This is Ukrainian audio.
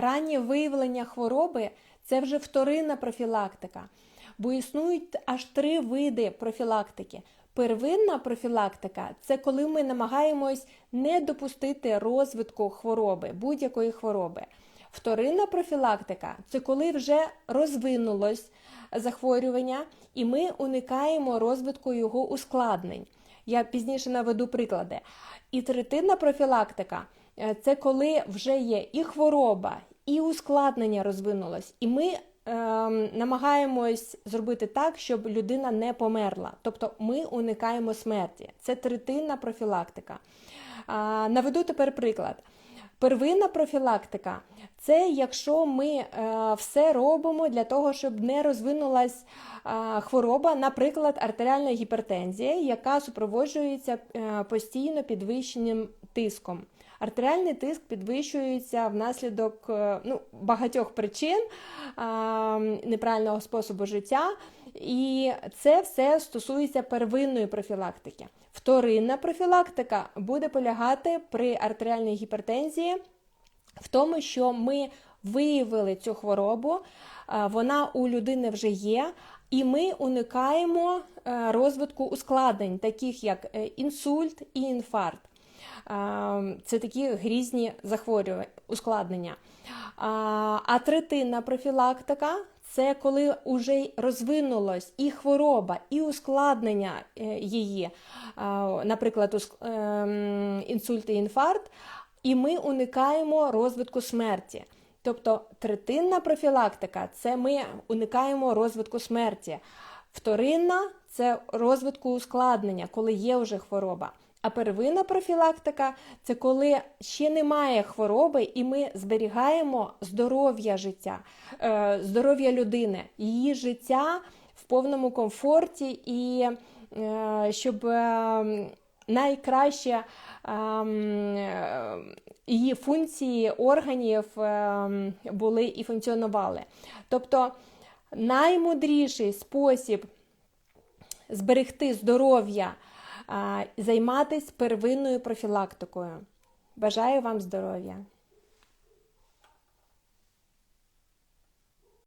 раннє виявлення хвороби це вже вторинна профілактика, бо існують аж три види профілактики. Первинна профілактика це коли ми намагаємось не допустити розвитку хвороби, будь-якої хвороби. Вторинна профілактика це коли вже розвинулось захворювання, і ми уникаємо розвитку його ускладнень. Я пізніше наведу приклади. І третинна профілактика це коли вже є і хвороба, і ускладнення розвинулось, і ми е, намагаємось зробити так, щоб людина не померла. Тобто ми уникаємо смерті. Це третинна профілактика. А, наведу тепер приклад. Первинна профілактика це якщо ми е, все робимо для того, щоб не розвинулась е, хвороба, наприклад, артеріальна гіпертензія, яка супроводжується е, постійно підвищеним тиском. Артеріальний тиск підвищується внаслідок е, ну, багатьох причин е, неправильного способу життя, і це все стосується первинної профілактики. Вторинна профілактика буде полягати при артеріальній гіпертензії в тому, що ми виявили цю хворобу, е, вона у людини вже є, і ми уникаємо е, розвитку ускладнень, таких як інсульт і інфаркт. Це такі грізні захворювання, ускладнення. А третинна профілактика це коли вже розвинулось і хвороба, і ускладнення її, наприклад, ем, інсульт і інфаркт, і ми уникаємо розвитку смерті. Тобто третинна профілактика це ми уникаємо розвитку смерті. Вторинна це розвитку ускладнення, коли є вже хвороба. А первинна профілактика це коли ще немає хвороби, і ми зберігаємо здоров'я життя, е, здоров'я людини, її життя в повному комфорті, і е, щоб е, найкраще її функції органів були і функціонували. Тобто наймудріший спосіб зберегти здоров'я займатися первинною профілактикою. Бажаю вам здоров'я!